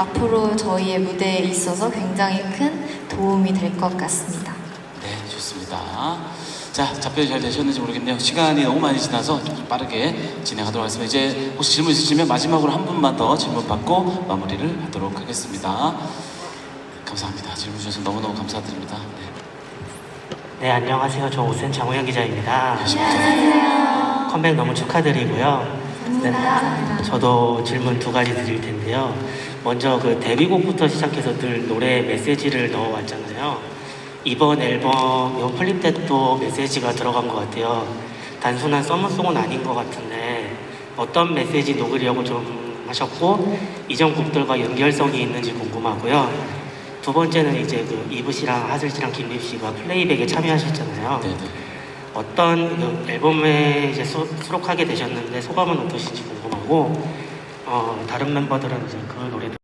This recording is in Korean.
앞으로 저희의 무대에 있어서 굉장히 큰 도움이 될 것 같습니다. 네, 좋습니다. 자, 답변이 잘 되셨는지 모르겠네요. 시간이 너무 많이 지나서 좀 빠르게 진행하도록 하겠습니다. 이제 혹시 질문 있으시면 마지막으로 한 분만 더 질문 받고 마무리를 하도록 하겠습니다. 감사합니다. 질문 주셔서 너무너무 감사드립니다. 네. 네, 안녕하세요. 저 오센 장호영 기자입니다. 안녕하세요. 컴백 너무 축하드리고요. 네, 저도 질문 두 가지 드릴 텐데요. 먼저 그 데뷔곡부터 시작해서 늘 노래 메시지를 넣어왔잖아요. 이번 앨범 이번 플립 때도 메시지가 들어간 것 같아요. 단순한 서머송은 아닌 것 같은데 어떤 메시지 녹으려고 좀 하셨고 이전 곡들과 연결성이 있는지 궁금하고요. 두 번째는 이제 그 이브 씨랑 하슬 씨랑 김립 씨가 플레이백에 참여하셨잖아요. 네, 네. 어떤 그 앨범에 이제 수, 수록하게 되셨는데 소감은 어떠신지 궁금하고 어, 다른 멤버들은 이제 그 노래들